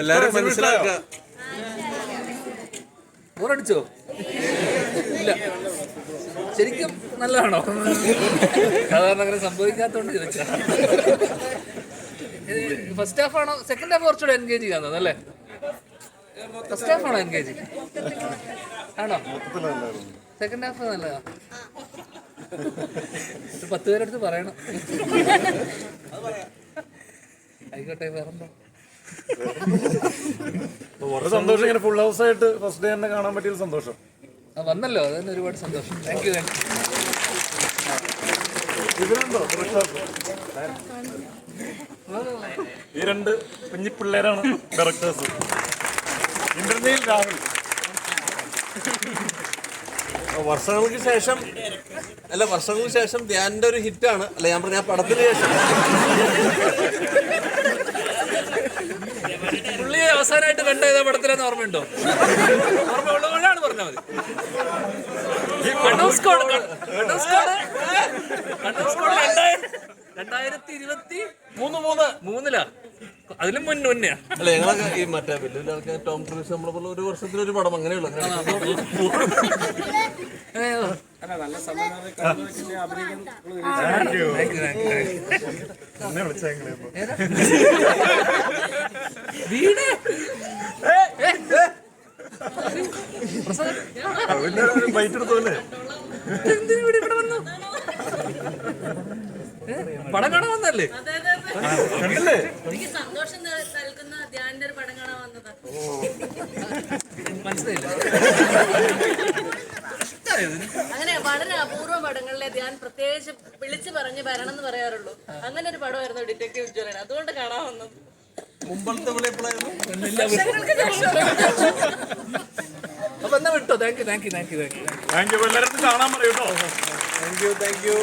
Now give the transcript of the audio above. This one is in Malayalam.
എല്ലാരും മനസ്സിലാക്കുക. ബോറടിച്ചോ? ഇല്ല. ശരിക്കും നല്ലതാണോ? സാധാരണ അങ്ങനെ സംഭവിക്കാത്തോണ്ട് ചോദിച്ചാ ഫസ്റ്റ് ഹാഫ് ആണോ? സെക്കൻഡ് ഹാഫ് കുറച്ചുകൂടെ എൻഗേജ് ചെയ്യാൻ അല്ലേ? ഫസ്റ്റ് ഹാഫ് ആണോ എൻഗേജ് ആണോ? സെക്കൻഡ് ഹാഫ് നല്ലതാ. പത്ത് പേരെടുത്ത് പറയണം. ആയിക്കോട്ടെ വേറെന്താ? സന്തോഷം. ഇങ്ങനെ ഫുൾ ഹൗസ് ആയിട്ട് ഫസ്റ്റ് ഡേ തന്നെ കാണാൻ പറ്റിയ സന്തോഷം. വന്നല്ലോ. അതിന് ഒരുപാട് സന്തോഷം. താങ്ക് യു ഈ രണ്ട് കുഞ്ഞി പിള്ളേരാണ് ഡയറക്ടേഴ്സ് ഇന്റർനെയിൽ രാഹുൽ. വർഷങ്ങൾക്ക് ശേഷം അല്ല വർഷങ്ങൾക്ക് ശേഷം ധ്യാനിന്റെ ഒരു ഹിറ്റാണ് അല്ല ഞാൻ പറഞ്ഞ ആ പടത്തിന് ശേഷം. പടത്തിലെന്ന് ഓർമ്മയുണ്ടോ? ഓർമ്മ ഉള്ളതുകൊണ്ടാണ് പറഞ്ഞാൽ മതി. Kannur squad Kannur squad Kannur squad രണ്ടായിരം രണ്ടായിരത്തി ഇരുപത്തി മൂന്ന് മൂന്ന് മൂന്നിലാ. അതിലും മുന്നേ മുന്നെയാ അല്ല ഞങ്ങളൊക്കെ ഈ മറ്റേ വലിയ വലിയ ആൾക്കാർ ടോം ക്രൂസ് നമ്മളെ പോലെ ഒരു വർഷത്തിലൊരു പടം അങ്ങനെയുള്ള. ഏഹ്. വീട്? ഇവിടെ ഇവിടെ വന്നു? പടം കാണാൻ വന്നല്ലേ കണ്ടില്ലേ? എനിക്ക് സന്തോഷം നൽ- നൽകുന്ന ധ്യാനിന്റെ ഒരു പടം കാണാൻ വന്നതാ. മനസ്സിലായില്ല. അങ്ങനെ വളരെ അപൂർവ പടങ്ങളിലെ ധ്യാൻ പ്രത്യേകിച്ച് വിളിച്ചു പറഞ്ഞ് വരണം എന്ന് പറയാറുള്ളൂ. അങ്ങനെ ഒരു പടമായിരുന്നു ഡിറ്റക്റ്റീവ് ഉജ്ജ്വലൻ അതുകൊണ്ട് കാണാൻ വന്നത്. മുമ്പത്തെ വിളി എപ്പോഴായിരുന്നു? അപ്പൊ എന്നാ വിട്ടോ? Thank you thank you thank you thank you thank you എല്ലാവരും കാണാൻ പറയൂട്ടോ താങ്ക് യു താങ്ക് യു